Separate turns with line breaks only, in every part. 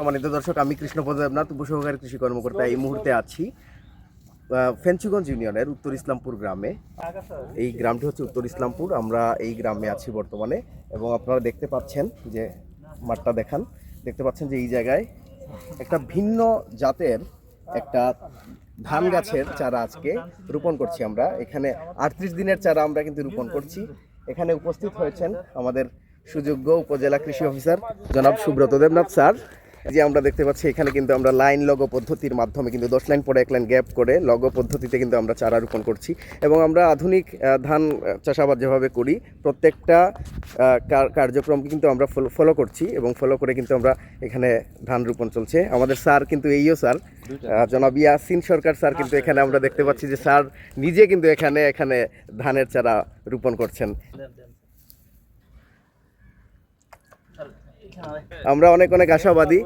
সম্মানিত দর্শক, আমি কৃষ্ণপদ দেবনাথ, উপসহকারী কৃষি কর্মকর্তা এই মুহূর্তে আছি ফেঞ্চুগঞ্জ ইউনিয়নের উত্তর ইসলামপুর গ্রামে। এই গ্রামটি হচ্ছে উত্তর ইসলামপুর, আমরা এই গ্রামে আছি বর্তমানে, এবং আপনারা দেখতে পাচ্ছেন যে, মাঠটা দেখান, দেখতে পাচ্ছেন যে এই জায়গায় একটা ভিন্ন জাতের একটা ধান গাছের চারা আজকে রোপণ করছি আমরা। এখানে আটত্রিশ দিনের চারা আমরা কিন্তু রোপণ করছি। এখানে উপস্থিত হয়েছেন আমাদের সুযোগ্য উপজেলা কৃষি অফিসার জনাব সুব্রত দেবনাথ স্যার যে আমরা দেখতে পাচ্ছি এখানে কিন্তু আমরা লাইন লগো পদ্ধতির মাধ্যমে কিন্তু দশ লাইন পরে এক লাইন গ্যাপ করে লগো পদ্ধতিতে কিন্তু আমরা চারা রোপণ করছি। এবং আমরা আধুনিক ধান চাষাবাদ যেভাবে করি প্রত্যেকটা কার্যক্রমকে কিন্তু আমরা ফলো করছি এবং ফলো করে কিন্তু আমরা এখানে ধান রোপণ চলছে। আমাদের স্যার কিন্তু এইও স্যার। জনাব ইয়াসিন সরকার স্যার কিন্তু এখানে আমরা দেখতে পাচ্ছি যে স্যার নিজে কিন্তু এখানে এখানে ধানের চারা রোপণ করছেন। আমরা অনেক অনেক আশাবাদী।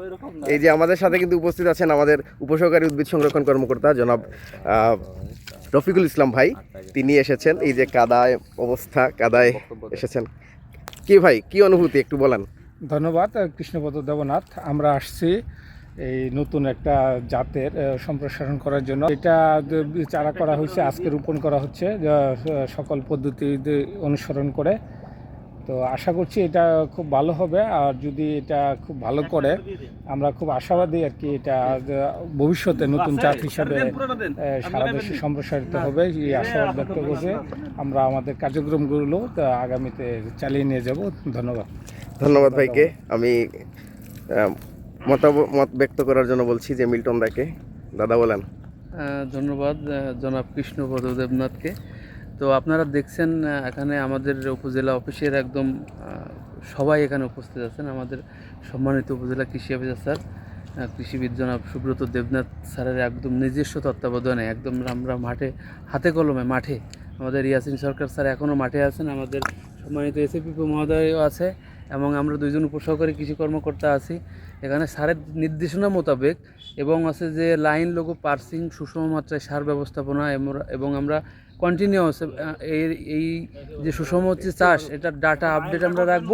এই যে আমাদের সাথে কিন্তু উপস্থিত আছেন আমাদের উপসহকারী উদ্ভিদ সংরক্ষণ কর্মকর্তা জনাব রফিকুল ইসলাম ভাই। তিনি এসেছেন। এই যে কাদায় অবস্থা, কাদায় এসেছেন। কি ভাই, কি অনুভূতি একটু বলেন?
ধন্যবাদ কৃষ্ণপদ দেবনাথ। আমরা আসছি এই নতুন একটা জাতের সম্প্রসারণ করার জন্য। এটা চারা করা হয়েছে, আজকে রোপণ করা হচ্ছে সকল পদ্ধতি অনুসরণ করে। তো আশা করছি এটা খুব ভালো হবে। আর যদি এটা খুব ভালো করে আমরা খুব আশাবাদী আর কি এটা ভবিষ্যতে নতুন জাত হিসাবে সারা দেশে সম্প্রসারিত হবে এই আশাবাদ ব্যক্ত করছে। আমরা আমাদের কার্যক্রমগুলো তা আগামীতে চালিয়ে নিয়ে যাব। ধন্যবাদ।
ধন্যবাদ ভাইকে। আমি মতামত মত ব্যক্ত করার জন্য বলছি যে মিল্টন দাকে। দাদা বলেন।
ধন্যবাদ জনাব কৃষ্ণপদ দেবনাথকে। তো আপনারা দেখছেন এখানে আমাদের উপজেলা অফিসের একদম সবাই এখানে উপস্থিত আছেন। আমাদের সম্মানিত উপজেলা কৃষি অফিসার স্যার কৃষিবিদ জনাব সুব্রত দেবনাথ স্যারের একদম নিজস্ব তত্ত্বাবধানে, একদম আমরা মাঠে হাতে কলমে, মাঠে। আমাদের ইয়াসিন সরকার স্যার এখনও মাঠে আছেন। আমাদের সম্মানিত এসএপি মহোদয়ও আছে এবং আমরা দুইজন উপসহকারী কৃষি কর্মকর্তা আছি। এখানে সারের নির্দেশনা মোতাবেক এবং আছে যে, লাইন লোগো পার্সিং, সুষম মাত্রায় সার ব্যবস্থাপনা এবং আমরা কন্টিনিউয়াস এই এই যে সুষম হচ্ছে চাষ এটার ডাটা আপডেট আমরা রাখব।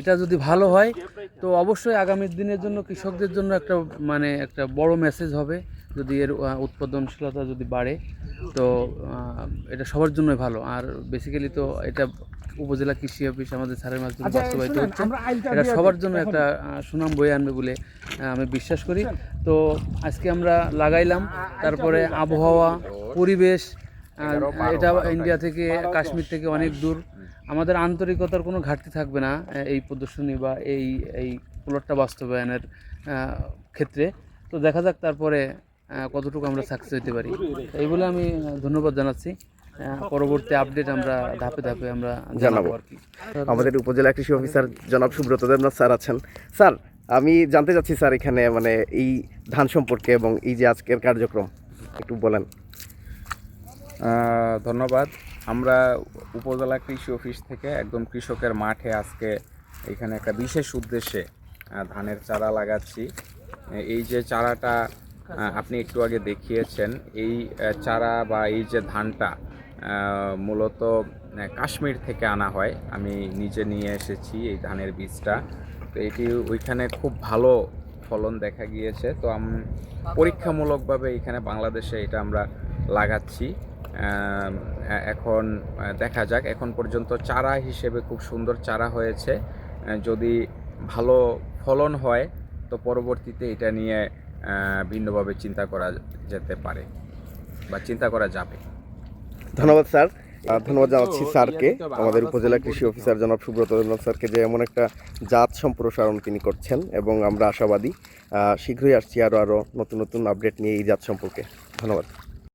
এটা যদি ভালো হয় তো অবশ্যই আগামী দিনের জন্য কৃষকদের জন্য একটা মানে একটা বড় মেসেজ হবে যদি এর উৎপাদনশীলতা যদি বাড়ে। তো এটা সবার জন্যই ভালো। আর বেসিক্যালি তো এটা উপজেলা কৃষি অফিস আমাদের স্যারের মাধ্যমে
আচ্ছা,
বাস্তবায়িত হচ্ছে। এটা সবার জন্য একটা সুনাম বয়ে আনবে বলে আমি বিশ্বাস করি। তো আজকে আমরা লাগাইলাম তারপরে আবহাওয়া পরিবেশ এটা ইন্ডিয়া থেকে কাশ্মীর থেকে অনেক দূর। আমাদের আন্তরিকতার কোনো ঘাটতি থাকবে না এই প্রদর্শনী বা এই এই প্লটটা বাস্তবায়নের আহ, ক্ষেত্রে। তো দেখা যাক তারপরে কতটুকু আমরা সাকসেস হতে পারি। এই বলে আমি ধন্যবাদ জানাচ্ছি। পরবর্তী আপডেট আমরা ধাপে ধাপে আমরা জানাব। আর কি।
আমাদের উপজেলা কৃষি অফিসার জনাব সুব্রত দেবনাথ স্যার আছেন। স্যার আমি জানতে চাচ্ছি স্যার এখানে মানে এই ধান সম্পর্কে এবং এই যে আজকের কার্যক্রম একটু বলেন।
ধন্যবাদ। আমরা উপজেলা কৃষি অফিস থেকে একদম কৃষকের মাঠে আজকে এখানে একটা বিশেষ উদ্দেশ্যে ধানের চারা লাগাচ্ছি। এই যে চারাটা আপনি একটু আগে দেখিয়েছেন, এই চারা বা এই যে ধানটা মূলত কাশ্মীর থেকে আনা হয়। আমি নিজে নিয়ে এসেছি এই ধানের বীজটা। তো এটি ওইখানে খুব ভালো ফলন দেখা গিয়েছে। তো আম, পরীক্ষামূলকভাবে এখানে বাংলাদেশে এটা আমরা লাগাচ্ছি। এখন দেখা যাক এখন পর্যন্ত চারা হিসেবে খুব সুন্দর চারা হয়েছে। যদি ভালো ফলন হয় তো পরবর্তীতে এটা নিয়ে ভিন্নভাবে চিন্তা করা যেতে পারে বা চিন্তা করা যাবে।
ধন্যবাদ স্যার। ধন্যবাদ জানাচ্ছি স্যারকে আমাদের উপজেলা কৃষি অফিসার জনাব সুব্রত দেবনাথ স্যারকে যে এমন একটা জাত সম্প্রসারণ তিনি করছেন এবং আমরা আশাবাদী শীঘ্রই আসছি আরও আরও নতুন নতুন আপডেট নিয়ে এই জাত সম্পর্কে। ধন্যবাদ।